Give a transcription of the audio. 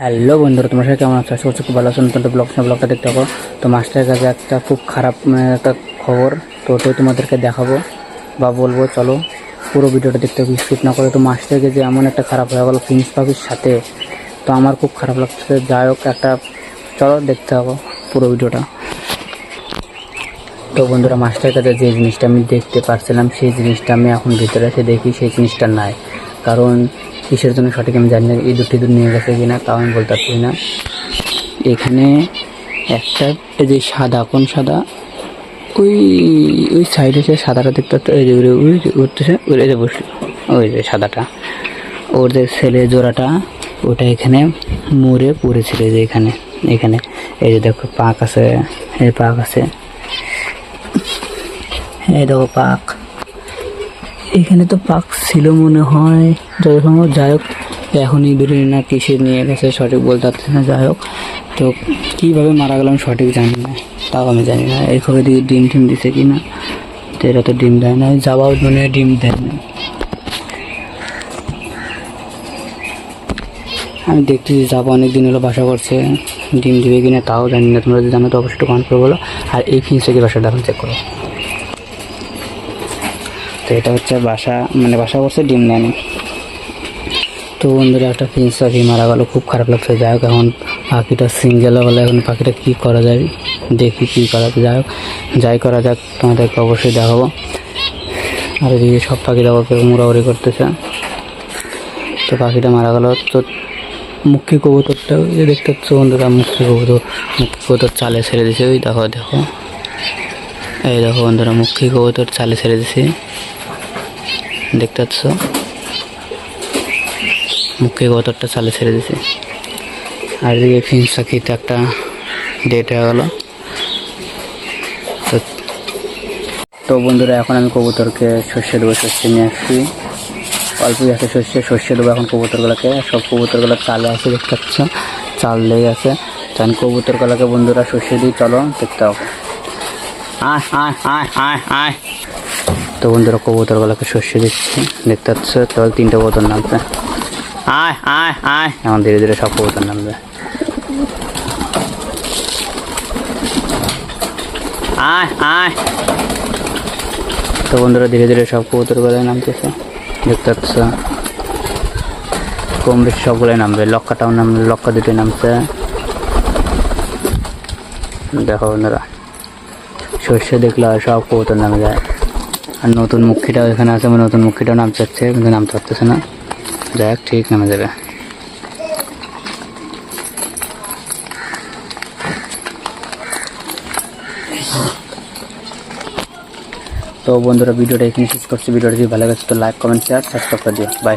Hello বন্ধুরা, তোমার সাথে কেমন আছো? খুব ভালো আছো। নতুন ব্লগ ব্লগটা দেখতে পাবো তো মাস্টারের কাছে একটা খুব খারাপ মানে একটা খবর। তো ওটাই তোমাদেরকে দেখাবো বা বলব, চলো। পুরো ভিডিওটা দেখতে হবে স্কিপ না করে। তো মাস্টারের কাছে এমন একটা খারাপ হয়ে গেলো প্রিন্স পাখির সাথে, তো আমার খুব খারাপ লাগছে। যাই হোক, একটা, চলো দেখতে হবে পুরো ভিডিওটা। তো বন্ধুরা মাস্টারের কাছে যে জিনিসটা আমি দেখতে পারছিলাম, সেই জিনিসটা আমি এখন ভিতরে এসে দেখি। সেই জিনিসটা নাই। কারণ কিসের জন্য সঠিক আমি জানি না ইঁদুর টিঁদুর নিয়ে গেছে কিনা তাও আমি বলতে পারছি না। এখানে একটা এই যে সাদা, কোন সাদা? ওই ওই সাইডে সে সাদাটা দেখতে ওই যে ওই- উঠতেছে, ওই যে বসল, ওই যে সাদাটা। ওর যে ছেলে জোড়াটা, ওটা এখানে মরে পড়েছিল যে এখানে এখানে। এই যে দেখো পাক আছে, এই পাক আছে। এই দেখো পাক। এখানে তো পাক ছিল মনে হয়। যত সম্ভব যাই হোক এখন ইঁদুরে না কিসে নিয়ে গেছে সঠিক বলতে পারছি না, যাই হোক। তো কীভাবে মারা গেলাম সঠিক জানি না, তাও আমি জানি না। এইভাবে দিয়ে ডিম টিম দিছে কি না, তো এরা তো ডিম দেয় না। যাওয়াও মানে ডিম দেয় না। আমি দেখতেছি যাব অনেক দিন হলো বাসা করছে, ডিম দিবে কিনা তাও জানি না। তোমরা যদি জানো তো অবশ্যই কমেন্ট করে বলো। আর এই ফিন্সে কি বাসাটা এখন চেক করো। তো এটা হচ্ছে বাসা মানে বাসা করছে ডিম দেয়নি তো বন্ধুরা, একটা ফিন্স পাখি মারা গেল, খুব খারাপ লাগছে। যাই হোক, এখন পাখিটা সিঙ্গেল বলে এখন পাখিটা কী করা যায়? দেখি কী করা যায়। যাই হোক, যাই করা যাক, তোমাদেরকে অবশ্যই দেখাবো। আর এদিকে সব পাখি ওকে মোড়াউড়ি করতেছে। তো পাখিটা মারা গেল। তো মুখী কবুতরটা ওই যে দেখতে পাচ্ছ বন্ধুরা, মুখী কবুতর মুখী কবুতর চালে ছেড়ে দিছে। ওই দেখো দেখো। এই দেখো বন্ধুরা, মুখী কবুতর চালে ছেড়ে দিছে। দেখতে পাচ্ছ? মুখে কবুতরটা চালে ছেড়ে দিছে। আর এদিকে ফিন্স পাখিতে একটা ডেট হয়ে গেল। তো তো বন্ধুরা, এখন আমি কবুতরকে শস্যে দেবো শস্যে নিয়ে আসছি। অল্পই আছে শস্যে শস্যে দেবো এখন কবুতরগুলোকে। সব কবুতরগুলো চালে আছে, দেখতে পাচ্ছ? চাল লেগে আছে। চান কবুতরগুলোকে বন্ধুরা শস্যে দিই, চলো দেখতে হবে। আয় আয় আয় আয় আয়। তো বন্ধুরা কবুতরগুলোকে শস্যে দিচ্ছি। দেখতে পাচ্ছ? তো তিনটে কবুতর নামছে। আয় আয় আয়। এখন ধীরে ধীরে সব কবুতর নামবে। আয় আয়। তো বন্ধুরা ধীরে ধীরে সব কবুতরগুলোই নামতেছে। দেখতে পাচ্ছ? কম বেশি সবগুলোই নামবে। লক্কাটাও নামবে লক্কা দুটোই নামছে। দেখো বন্ধুরা সর্ষে দেখলে সব কবুতর নামে যায়। আর নতুন মুখিটাও এখানে আছে আমার নতুন মুখিটাও নাম চাচ্ছে, কিন্তু নামতে পারতেছে না। যাক ঠিক, নামে যাবে। তো বন্ধুরা, ভিডিওটা এখানে শেষ করছি। ভিডিওটা যদি ভালো লাগে, তো লাইক কমেন্ট শেয়ার সাবস্ক্রাইব করে দিও। বাই